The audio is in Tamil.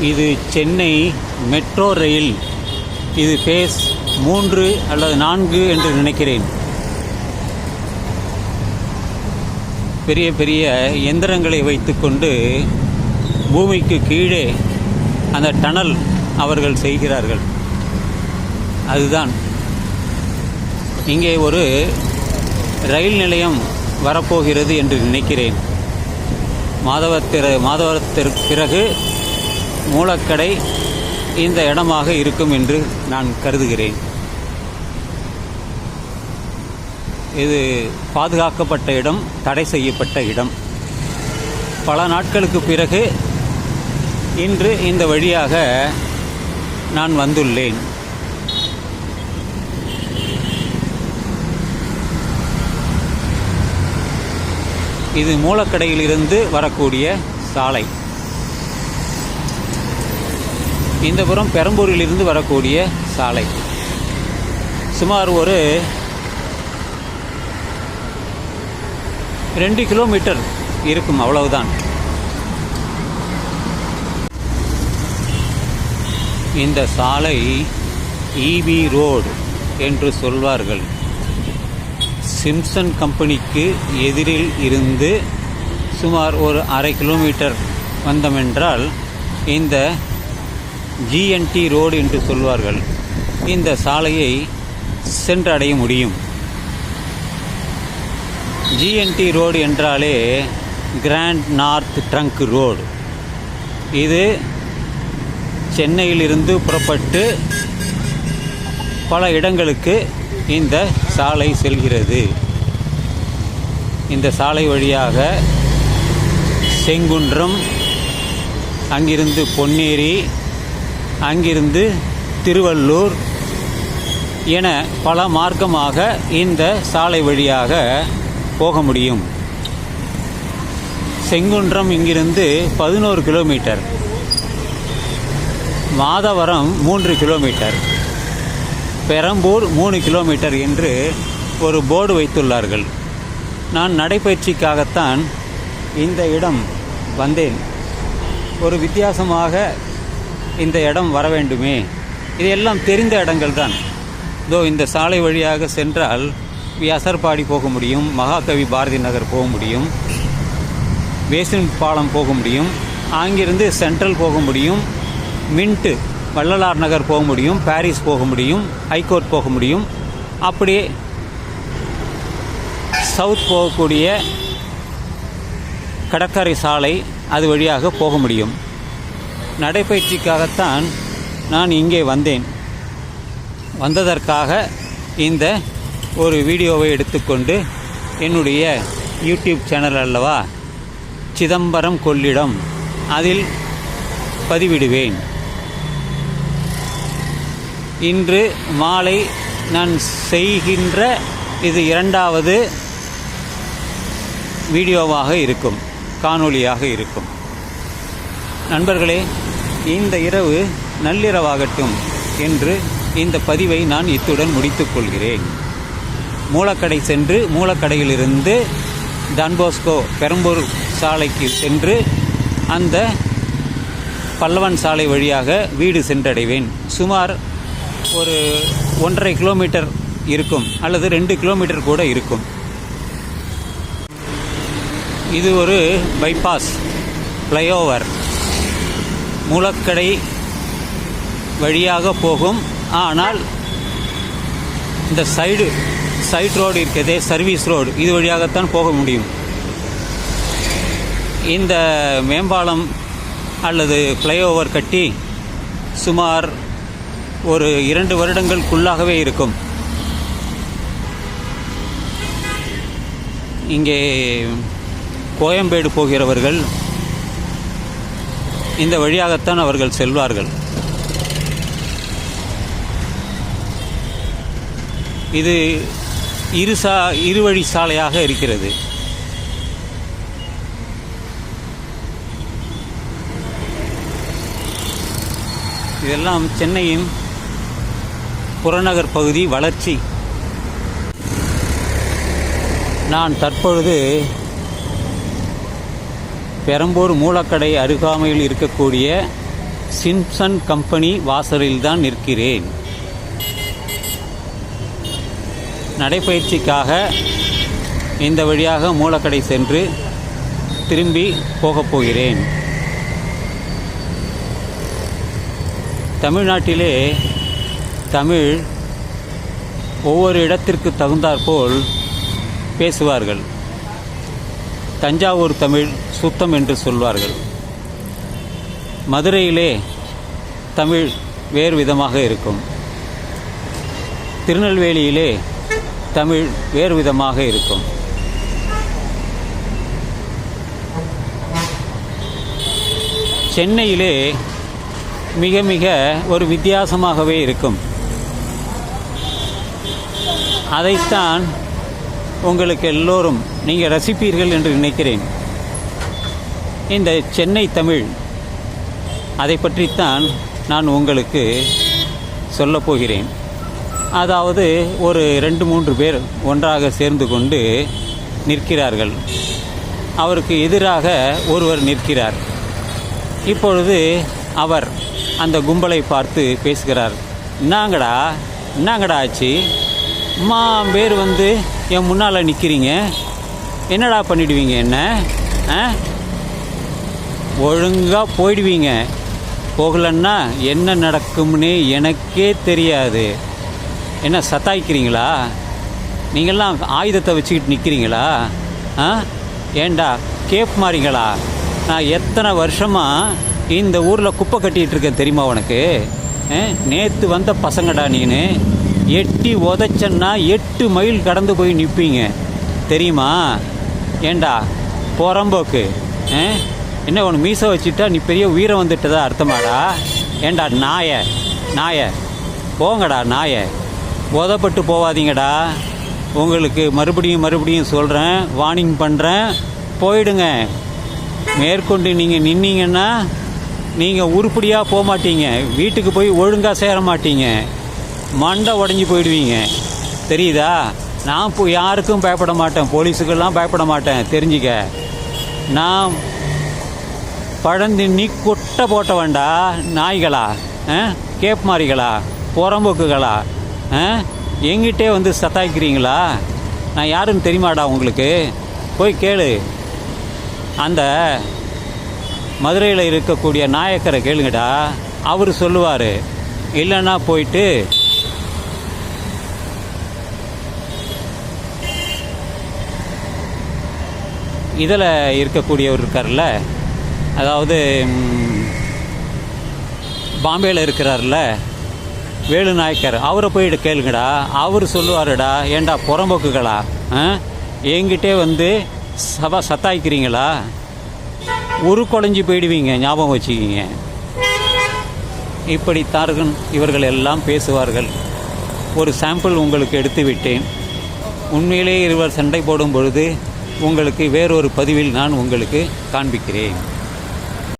இது சென்னை மெட்ரோ ரயில். இது பேஸ் மூன்று அல்லது நான்கு என்று நினைக்கிறேன். பெரிய பெரிய எந்திரங்களை வைத்துக்கொண்டு பூமிக்கு கீழே அந்த டனல் அவர்கள் செய்கிறார்கள். அதுதான். இங்கே ஒரு ரயில் நிலையம் வரப்போகிறது என்று நினைக்கிறேன். மாதவத்திற மாதவரத்திற்கு பிறகு மூலக்கடை இந்த இடமாக இருக்கும் என்று நான் கருதுகிறேன். இது பாதுகாக்கப்பட்ட இடம் தடை செய்யப்பட்ட இடம். பல நாட்களுக்கு பிறகு இன்று இந்த வழியாக நான் வந்துள்ளேன். இது மூலக்கடையிலிருந்து வரக்கூடிய சாலை. இந்த புறம் பெரம்பூரிலிருந்து வரக்கூடிய சாலை. சுமார் ஒரு ரெண்டு கிலோமீட்டர் இருக்கும் அவ்வளவுதான். இந்த சாலை இபி ரோடு என்று சொல்வார்கள். சிம்சன் கம்பெனிக்கு எதிரில் இருந்து சுமார் ஒரு அரை கிலோமீட்டர் வந்தமென்றால் இந்த ஜிஎன்டி ரோடு என்று சொல்வார்கள். இந்த சாலையை சென்றடைய முடியும். ஜிஎன்டி ரோடு என்றாலே கிராண்ட் நார்த் ட்ரங்க் ரோடு இது சென்னையிலிருந்து புறப்பட்டு பல இடங்களுக்கு இந்த சாலை செல்கிறது. இந்த சாலை வழியாக செங்குன்றம் அங்கிருந்து பொன்னேரி அங்கிருந்து திருவள்ளூர் என பல மார்க்கமாக இந்த சாலை வழியாக போக முடியும். செங்குன்றம் இங்கிருந்து பதினோரு கிலோமீட்டர். மாதவரம் மூன்று கிலோமீட்டர். பெரம்பூர் மூணு கிலோமீட்டர் என்று ஒரு போர்டு வைத்துள்ளார்கள். நான் நடைப்பயிற்சிக்காகத்தான் இந்த இடம் வந்தேன். ஒரு வித்தியாசமாக இந்த இடம் வர வேண்டுமே. இதெல்லாம் தெரிந்த இடங்கள் தான் இதோ இந்த சாலை வழியாக சென்றால் வியாசர்பாடி போக முடியும் மகாகவி பாரதி நகர் போக முடியும் பேசின் பாலம் போக முடியும் அங்கிருந்து சென்ட்ரல் போக முடியும் மின்ட்டு வள்ளலார் நகர் போக முடியும் பாரிஸ் போக முடியும் ஹைகோர்ட் போக முடியும். அப்படியே சவுத் போகக்கூடிய கடற்கரை சாலை அது வழியாக போக முடியும். நடைப்பயிற்சிக்காகத்தான் நான் இங்கே வந்தேன். வந்ததற்காக இந்த ஒரு வீடியோவை எடுத்துக்கொண்டு என்னுடைய யூடியூப் சேனல் அல்லவா சிதம்பரம் கொள்ளிடம் அதில் பதிவிடுவேன். இன்று மாலை நான் செய்கின்ற இது இரண்டாவது வீடியோவாக இருக்கும் காணொளியாக இருக்கும். நண்பர்களே இந்த இரவு நள்ளிரவாகட்டும் என்று இந்த பதிவை நான் இத்துடன் முடித்துக்கொள்கிறேன் மூலக்கடை சென்று மூலக்கடையிலிருந்து டான்போஸ்கோ பெரம்பூர் சாலைக்கு சென்று அந்த பல்லவன் சாலை வழியாக வீடு சென்றடைவேன். சுமார் ஒரு ஒன்றரை கிலோமீட்டர் இருக்கும் அல்லது ரெண்டு கிலோமீட்டர் கூட இருக்கும். இது ஒரு பைபாஸ் ஃப்ளைஓவர். மூலக்கடை வழியாக போகும். ஆனால் இந்த சைடு சைட் ரோடு இருக்கிறதே சர்வீஸ் ரோடு. இது வழியாகத்தான் போக முடியும். இந்த மேம்பாலம் அல்லது ஃப்ளைஓவர் கட்டி சுமார் ஒரு இரண்டு வருடங்களுக்குள்ளாகவே இருக்கும். இங்கே கோயம்பேடு போகிறவர்கள் இந்த வழியாகத்தான் அவர்கள் செல்வார்கள். இது இரு சா இருவழி சாலையாக இருக்கிறது. இதெல்லாம் சென்னையின் புறநகர் பகுதி வளர்ச்சி. நான் தற்பொழுது பெரம்பூர் மூலக்கடை அருகாமையில் இருக்கக்கூடிய சிம்சன் கம்பெனி வாசலில்தான் நிற்கிறேன். நடைப்பயிற்சிக்காக இந்த வழியாக மூலக்கடை சென்று திரும்பி போகப் போகிறேன். தமிழ்நாட்டிலே தமிழ் ஒவ்வொரு இடத்திற்கு தகுந்தாற்போல் பேசுவார்கள். தஞ்சாவூர் தமிழ் சுத்தம் என்று சொல்வார்கள். மதுரையிலே தமிழ் வேறு விதமாக இருக்கும். திருநெல்வேலியிலே தமிழ் வேறு விதமாக இருக்கும். சென்னையிலே மிக மிக ஒரு வித்தியாசமாகவே இருக்கும். அதைத்தான் உங்களுக்கு எல்லோரும் நீங்கள் ரசிப்பீர்கள் என்று நினைக்கிறேன். இந்த சென்னை தமிழ் அதை பற்றித்தான் நான் உங்களுக்கு சொல்லப்போகிறேன் அதாவது ஒரு ரெண்டு மூன்று பேர் ஒன்றாக சேர்ந்து கொண்டு நிற்கிறார்கள். அவருக்கு எதிராக ஒருவர் நிற்கிறார். இப்பொழுது அவர் அந்த கும்பலை பார்த்து பேசுகிறார். என்னங்கடா என்னங்கடா ஆச்சு. அம்மா பேர் வந்து என் முன்னால் நிற்கிறீங்க என்னடா பண்ணிடுவீங்க என்ன? ஆ? ஒழுங்காக போயிடுவீங்க. போகலன்னா என்ன நடக்கும்னு எனக்கே தெரியாது. என்ன சத்தாய்க்கிறீங்களா? நீங்கள்லாம் ஆயுதத்தை வச்சுக்கிட்டு நிற்கிறீங்களா ஆ? ஏண்டா கேப் மாறீங்களா? நான் எத்தனை வருஷமாக இந்த ஊரில் குப்பை கட்டிகிட்டு இருக்கேன் தெரியுமா உனக்கு? நேற்று வந்த பசங்கடா நீனு. எட்டி உதச்சன்னா எட்டு மைல் கடந்து போய் நிற்பீங்க தெரியுமா? ஏண்டா? புறம்போக்கு. ஆ? என்ன உனக்கு மீசை வச்சுட்டா நீ பெரிய உயிரை வந்துட்டதா அர்த்தமாடா? ஏண்டா நாய நாய. போங்கடா நாய. உதப்பட்டு போவாதீங்கடா. உங்களுக்கு மறுபடியும் மறுபடியும் சொல்கிறேன் வார்னிங் பண்ணுறேன் போயிடுங்க. மேற்கொண்டு நீங்கள் நின்னீங்கன்னா நீங்கள் உருப்படியாக போக மாட்டீங்க வீட்டுக்கு போய் ஒழுங்காக சேர மாட்டீங்க மண்டை உடஞ்சி போயிடுவீங்க. தெரியுதா? நான் இப்போ யாருக்கும் பயப்பட மாட்டேன். போலீஸுக்கெல்லாம் பயப்பட மாட்டேன். தெரிஞ்சுக்க. நான் பழந்தின்னி கொட்டை போட்டவன்டா. நாய்களா? ஆ? கேப் மாறிகளா? புறம்போக்குகளா? ஆ? எங்கிட்டே வந்து சத்தாய்க்கிறீங்களா? நான் யாருன்னு தெரியுமாடா உங்களுக்கு? போய் கேளு. அந்த மதுரையில் இருக்கக்கூடிய நாயக்கரை கேளுங்கடா. அவர் சொல்லுவார் இல்லைன்னா போயிட்டு இதில் இருக்கக்கூடியவர் இருக்கார்ல? அதாவது பாம்பேயில் இருக்கிறார்ல? வேலு நாயக்கர் அவரை போயிட்டு கேளுங்கடா. அவர் சொல்லுவாருடா ஏண்டா புறம்போக்குகளா? ஆ? என்கிட்டே வந்து சபா சத்தாய்க்கிறீங்களா? உரு குழஞ்சி போயிடுவீங்க ஞாபகம் வச்சுக்கிங்க. இப்படித்தார்கள் இவர்கள் எல்லாம் பேசுவார்கள். ஒரு சாம்பிள் உங்களுக்கு எடுத்து விட்டேன் உண்மையிலே இருவர் சண்டை போடும் பொழுது உங்களுக்கு வேறொரு பதிவில் நான் உங்களுக்கு காண்பிக்கிறேன்.